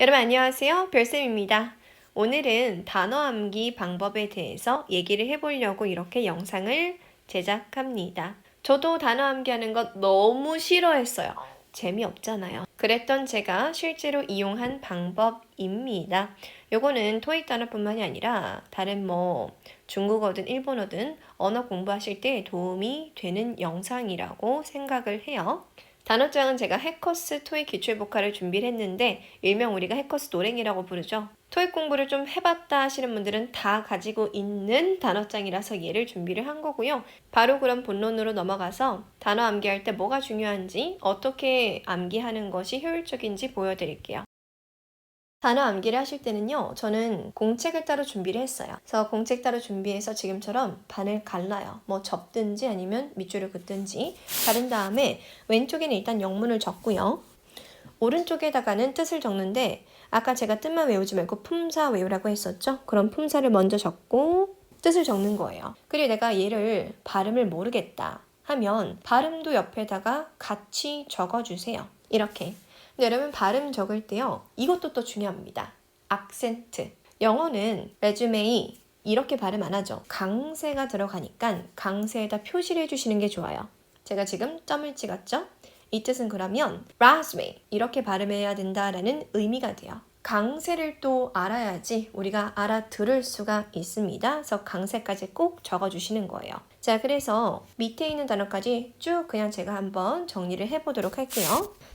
여러분 안녕하세요. 별쌤입니다. 오늘은 단어 암기 방법에 대해서 얘기를 해보려고 이렇게 영상을 제작합니다. 저도 단어 암기하는 것 너무 싫어했어요. 재미없잖아요. 그랬던 제가 실제로 이용한 방법입니다. 요거는 토익 단어뿐만이 아니라 다른 뭐 중국어든 일본어든 언어 공부하실 때 도움이 되는 영상이라고 생각을 해요. 단어장은 제가 해커스 토익 기출 복화를 준비를 했는데 일명 우리가 해커스 노랭이라고 부르죠. 토익 공부를 좀 해봤다 하시는 분들은 다 가지고 있는 단어장이라서 얘를 준비를 한 거고요. 바로 그럼 본론으로 넘어가서 단어 암기할 때 뭐가 중요한지 어떻게 암기하는 것이 효율적인지 보여드릴게요. 단어 암기를 하실 때는요, 저는 공책을 따로 준비를 했어요. 그래서 공책 따로 준비해서 지금처럼 반을 갈라요. 뭐 접든지 아니면 밑줄을 긋든지. 가른 다음에 왼쪽에는 일단 영문을 적고요. 오른쪽에다가는 뜻을 적는데 아까 제가 뜻만 외우지 말고 품사 외우라고 했었죠? 그럼 품사를 먼저 적고 뜻을 적는 거예요. 그리고 내가 얘를 발음을 모르겠다 하면 발음도 옆에다가 같이 적어주세요. 이렇게. 근데 여러분 발음 적을 때요. 이것도 또 중요합니다. 악센트. 영어는 레주메이 이렇게 발음 안 하죠. 강세가 들어가니까 강세에다 표시를 해주시는 게 좋아요. 제가 지금 점을 찍었죠? 이 뜻은 그러면 raspberry 이렇게 발음해야 된다라는 의미가 돼요. 강세를 또 알아야지 우리가 알아들을 수가 있습니다. 그래서 강세까지 꼭 적어주시는 거예요. 자, 그래서 밑에 있는 단어까지 쭉 그냥 제가 한번 정리를 해보도록 할게요.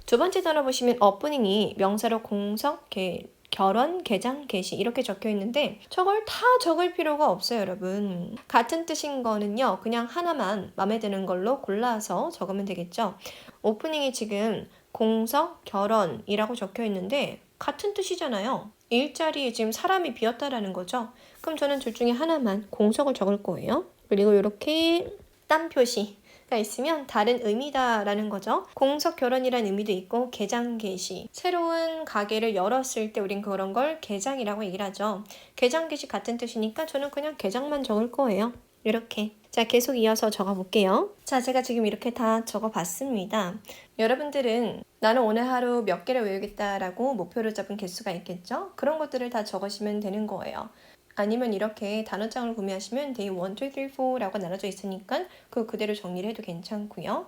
두 번째 단어 보시면 오프닝이 명사로 공석, 개, 결혼, 개장, 개시 이렇게 적혀 있는데 저걸 다 적을 필요가 없어요, 여러분. 같은 뜻인 거는요, 그냥 하나만 마음에 드는 걸로 골라서 적으면 되겠죠. 오프닝이 지금 공석, 결혼이라고 적혀 있는데 같은 뜻이잖아요. 일자리에 지금 사람이 비었다라는 거죠. 그럼 저는 둘 중에 하나만 공석을 적을 거예요. 그리고 이렇게 딴 표시 가 있으면 다른 의미다라는 거죠. 공석 결혼이라는 의미도 있고 개장 개시 새로운 가게를 열었을 때 우린 그런 걸 개장이라고 얘기를 하죠. 개장 개시 같은 뜻이니까 저는 그냥 개장만 적을 거예요. 이렇게. 자, 계속 이어서 적어 볼게요. 자, 제가 지금 이렇게 다 적어 봤습니다. 여러분들은 나는 오늘 하루 몇 개를 외우겠다라고 목표를 잡은 개수가 있겠죠? 그런 것들을 다 적으시면 되는 거예요. 아니면 이렇게 단어장을 구매하시면 day 1, 2, 3, 4라고 나눠져 있으니까 그 그대로 정리를 해도 괜찮고요.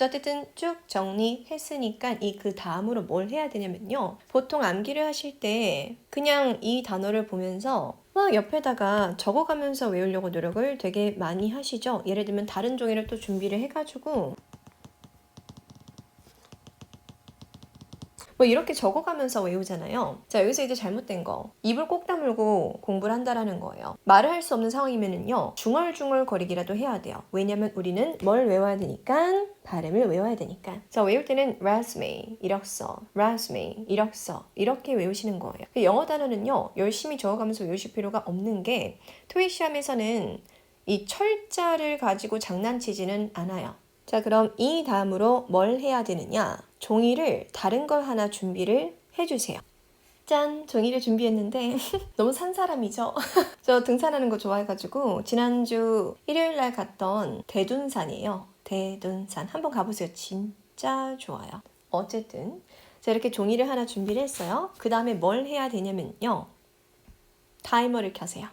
어쨌든 쭉 정리했으니까 이 그 다음으로 뭘 해야 되냐면요. 보통 암기를 하실 때 그냥 이 단어를 보면서 막 옆에다가 적어가면서 외우려고 노력을 되게 많이 하시죠. 예를 들면 다른 종이를 또 준비를 해가지고 뭐 이렇게 적어가면서 외우잖아요. 자, 여기서 이제 잘못된 거. 입을 꼭 다물고 공부를 한다라는 거예요. 말을 할 수 없는 상황이면은요, 중얼중얼 거리기라도 해야 돼요. 왜냐면 우리는 뭘 외워야 되니까? 발음을 외워야 되니까. 자, 외울 때는 resume, 이력서, resume, 이력서, 이렇게 외우시는 거예요. 영어 단어는요, 열심히 적어가면서 외우실 필요가 없는 게, 토익 시험에서는 이 철자를 가지고 장난치지는 않아요. 자, 그럼 이 다음으로 뭘 해야 되느냐? 종이를 다른 걸 하나 준비를 해주세요. 짠! 종이를 준비했는데 너무 산 사람이죠? 저 등산하는 거 좋아해가지고 지난주 일요일 날 갔던 대둔산이에요. 대둔산. 한번 가보세요. 진짜 좋아요. 어쨌든 자 이렇게 종이를 하나 준비를 했어요. 그 다음에 뭘 해야 되냐면요. 타이머를 켜세요.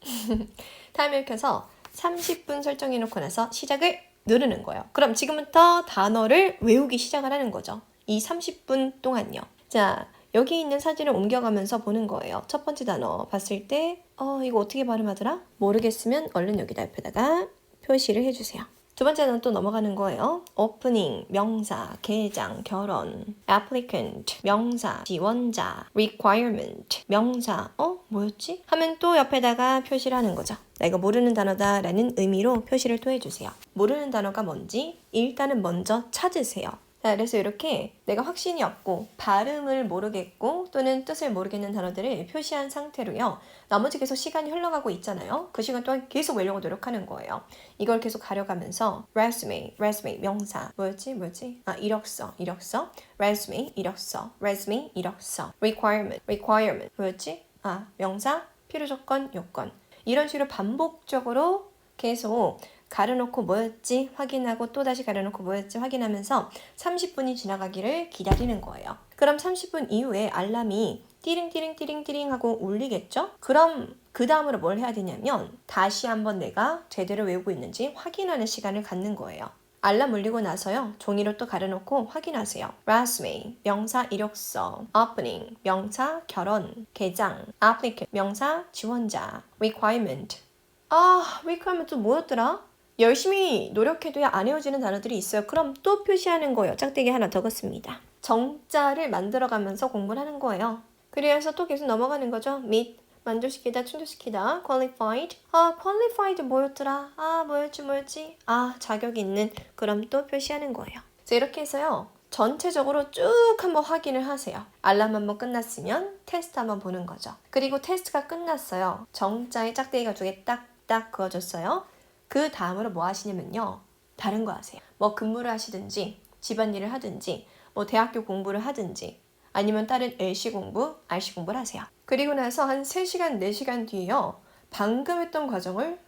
타이머를 켜서 30분 설정해 놓고 나서 시작을 누르는 거예요. 그럼 지금부터 단어를 외우기 시작을 하는 거죠. 이 30분 동안요. 자, 여기 있는 사진을 옮겨가면서 보는 거예요. 첫 번째 단어 봤을 때, 어, 이거 어떻게 발음하더라? 모르겠으면 얼른 여기다 옆에다가 표시를 해주세요. 두 번째는 또 넘어가는 거예요. opening, 명사, 개장, 결혼, applicant, 명사, 지원자, requirement, 명사, 어? 뭐였지? 하면 또 옆에다가 표시를 하는 거죠. 나 이거 모르는 단어다 라는 의미로 표시를 또 해주세요. 모르는 단어가 뭔지 일단은 먼저 찾으세요. 자, 그래서 이렇게 내가 확신이 없고 발음을 모르겠고 또는 뜻을 모르겠는 단어들을 표시한 상태로요. 나머지 계속 시간이 흘러가고 있잖아요. 그 시간 동안 계속 외우려고 노력하는 거예요. 이걸 계속 가려가면서 resume, resume 명사 뭐였지 뭐였지? 아 이력서, 이력서, resume 이력서, resume 이력서, requirement, requirement 뭐였지? 아 명사, 필요 조건, 요건 이런 식으로 반복적으로 계속 가려놓고 뭐였지 확인하고 또 다시 가려놓고 뭐였지 확인하면서 30분이 지나가기를 기다리는 거예요. 그럼 30분 이후에 알람이 띠링띠링띠링띠링 하고 울리겠죠? 그럼 그 다음으로 뭘 해야 되냐면 다시 한번 내가 제대로 외우고 있는지 확인하는 시간을 갖는 거예요. 알람 울리고 나서요. 종이로 또 가려놓고 확인하세요. resume, 명사 이력서, opening, 명사 결혼, 개장, applicant, 명사 지원자, requirement. 아, requirement 또 뭐였더라? 열심히 노력해도야 안 외워지는 단어들이 있어요. 그럼 또 표시하는 거예요. 짝대기 하나 더 긋습니다. 정자를 만들어가면서 공부를 하는 거예요. 그래서 또 계속 넘어가는 거죠. meet, 만족시키다, 충족시키다, qualified. 아, qualified 뭐였더라? 아, 뭐였지, 뭐였지? 아, 자격 있는. 그럼 또 표시하는 거예요. 자, 이렇게 해서요. 전체적으로 쭉 한번 확인을 하세요. 알람 한번 끝났으면 테스트 한번 보는 거죠. 그리고 테스트가 끝났어요. 정자에 짝대기가 두 개 딱딱 그어줬어요. 그 다음으로 뭐 하시냐면요. 다른 거 하세요. 뭐 근무를 하시든지, 집안일을 하든지, 뭐 대학교 공부를 하든지, 아니면 다른 LC 공부, RC 공부를 하세요. 그리고 나서 한 3시간, 4시간 뒤에요. 방금 했던 과정을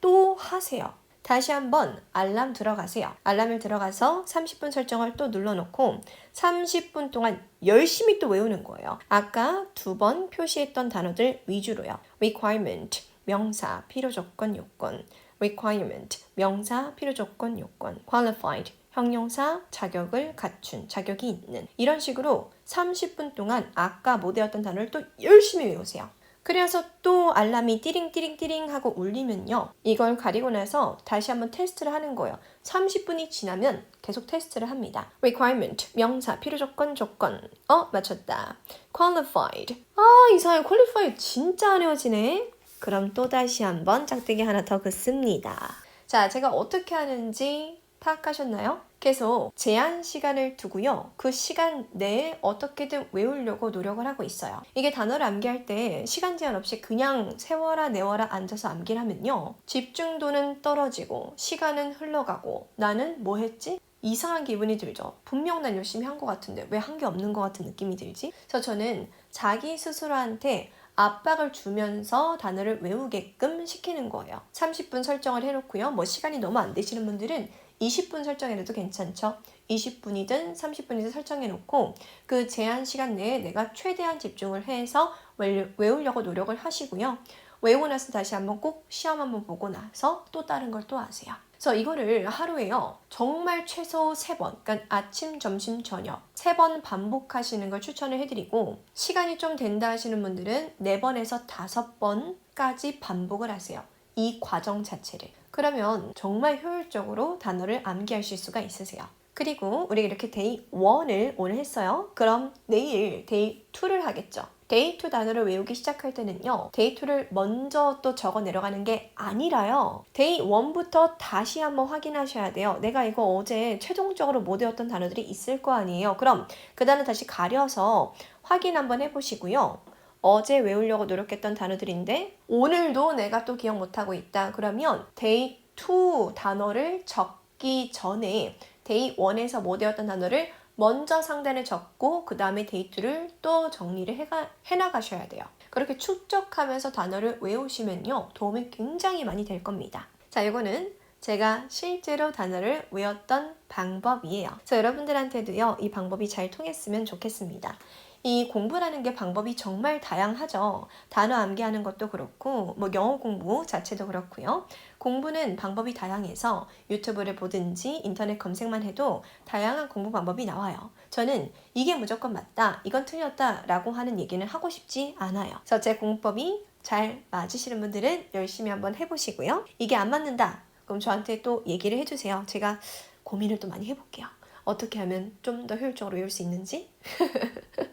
또 하세요. 다시 한번 알람 들어가세요. 알람을 들어가서 30분 설정을 또 눌러놓고 30분 동안 열심히 또 외우는 거예요. 아까 두 번 표시했던 단어들 위주로요. requirement, 명사, 필요 조건, 요건. Requirement, 명사, 필요 조건, 요건. qualified, 형용사, 자격을 갖춘, 자격이 있는. 이런 식으로 30분 동안 아까 못 외웠던 단어를 또 열심히 외우세요. 그래서 또 알람이 띠링띠링띠링 하고 울리면요. 이걸 가리고 나서 다시 한번 테스트를 하는 거예요. 30분이 지나면 계속 테스트를 합니다. requirement, 명사, 필요 조건, 조건. 어, 맞췄다. qualified. 아, 이상해. qualified 진짜 안 외워지네. 그럼 또 다시 한번 짝대기 하나 더 긋습니다. 자, 제가 어떻게 하는지 파악하셨나요? 계속 제한 시간을 두고요. 그 시간 내에 어떻게든 외우려고 노력을 하고 있어요. 이게 단어를 암기할 때 시간 제한 없이 그냥 세워라 내워라 앉아서 암기를 하면요. 집중도는 떨어지고 시간은 흘러가고 나는 뭐 했지? 이상한 기분이 들죠. 분명 난 열심히 한 것 같은데 왜 한 게 없는 것 같은 느낌이 들지? 그래서 저는 자기 스스로한테 압박을 주면서 단어를 외우게끔 시키는 거예요. 30분 설정을 해놓고요. 뭐 시간이 너무 안 되시는 분들은 20분 설정해도 괜찮죠. 20분이든 30분이든 설정해놓고 그 제한 시간 내에 내가 최대한 집중을 해서 외우려고 노력을 하시고요. 외우고 나서 다시 한번 꼭 시험 한번 보고 나서 또 다른 걸 또 하세요. 그래서 이거를 하루에요. 정말 최소 3번, 그러니까 아침, 점심, 저녁 3번 반복하시는 걸 추천을 해드리고 시간이 좀 된다 하시는 분들은 4번에서 5번까지 반복을 하세요. 이 과정 자체를. 그러면 정말 효율적으로 단어를 암기하실 수가 있으세요. 그리고 우리 이렇게 데이 1을 오늘 했어요. 그럼 내일 데이 2를 하겠죠. 데이 2 단어를 외우기 시작할 때는요. 데이 2를 먼저 또 적어 내려가는 게 아니라요. 데이 1부터 다시 한번 확인하셔야 돼요. 내가 이거 어제 최종적으로 못 외웠던 단어들이 있을 거 아니에요. 그럼 그 단어 다시 가려서 확인 한번 해보시고요. 어제 외우려고 노력했던 단어들인데 오늘도 내가 또 기억 못하고 있다. 그러면 데이 2 단어를 적기 전에 데이 1에서 못 외웠던 단어를 먼저 상단에 적고 그 다음에 데이 2를 또 정리를 해가, 해나가셔야 돼요. 그렇게 축적하면서 단어를 외우시면요. 도움이 굉장히 많이 될 겁니다. 자, 이거는 제가 실제로 단어를 외웠던 방법이에요. 그래서 여러분들한테도요, 이 방법이 잘 통했으면 좋겠습니다. 이 공부라는 게 방법이 정말 다양하죠. 단어 암기하는 것도 그렇고, 뭐 영어 공부 자체도 그렇고요. 공부는 방법이 다양해서 유튜브를 보든지 인터넷 검색만 해도 다양한 공부 방법이 나와요. 저는 이게 무조건 맞다, 이건 틀렸다 라고 하는 얘기는 하고 싶지 않아요. 그래서 제 공법이 잘 맞으시는 분들은 열심히 한번 해보시고요. 이게 안 맞는다. 그럼 저한테 또 얘기를 해주세요. 제가 고민을 또 많이 해볼게요. 어떻게 하면 좀 더 효율적으로 외울 수 있는지.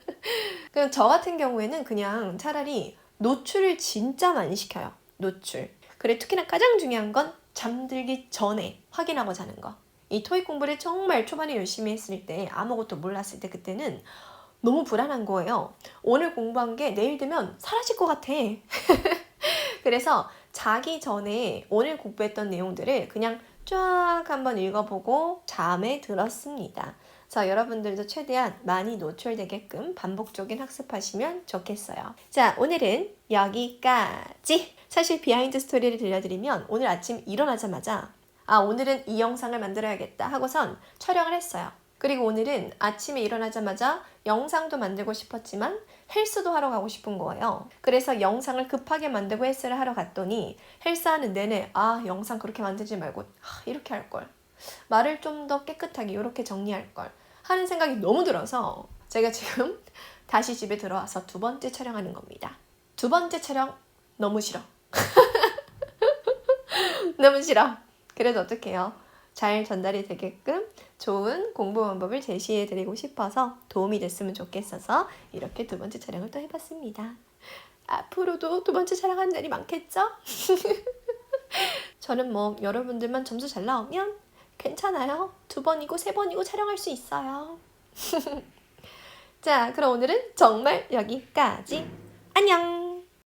그냥 저 같은 경우에는 그냥 차라리 노출을 진짜 많이 시켜요. 노출. 그래 특히나 가장 중요한 건 잠들기 전에 확인하고 자는 거. 이 토익 공부를 정말 초반에 열심히 했을 때 아무것도 몰랐을 때 그때는 너무 불안한 거예요. 오늘 공부한 게 내일 되면 사라질 것 같아. 그래서 자기 전에 오늘 공부했던 내용들을 그냥 쫙 한번 읽어보고 잠에 들었습니다. 자, 여러분들도 최대한 많이 노출되게끔 반복적인 학습하시면 좋겠어요. 자, 오늘은 여기까지. 사실 비하인드 스토리를 들려드리면 오늘 아침 일어나자마자 아, 오늘은 이 영상을 만들어야겠다 하고선 촬영을 했어요. 그리고 오늘은 아침에 일어나자마자 영상도 만들고 싶었지만 헬스도 하러 가고 싶은 거예요. 그래서 영상을 급하게 만들고 헬스를 하러 갔더니 헬스하는 내내 아 영상 그렇게 만들지 말고 아, 이렇게 할 걸. 말을 좀 더 깨끗하게 이렇게 정리할 걸 하는 생각이 너무 들어서 제가 지금 다시 집에 들어와서 두 번째 촬영하는 겁니다. 두 번째 촬영 너무 싫어. 너무 싫어. 그래도 어떡해요. 잘 전달이 되게끔 좋은 공부 방법을 제시해 드리고 싶어서 도움이 됐으면 좋겠어서 이렇게 두 번째 촬영을 또 해봤습니다. 앞으로도 두 번째 촬영하는 날이 많겠죠? 저는 뭐 여러분들만 점수 잘 나오면 괜찮아요. 두 번이고 세 번이고 촬영할 수 있어요. 자, 그럼 오늘은 정말 여기까지. 안녕!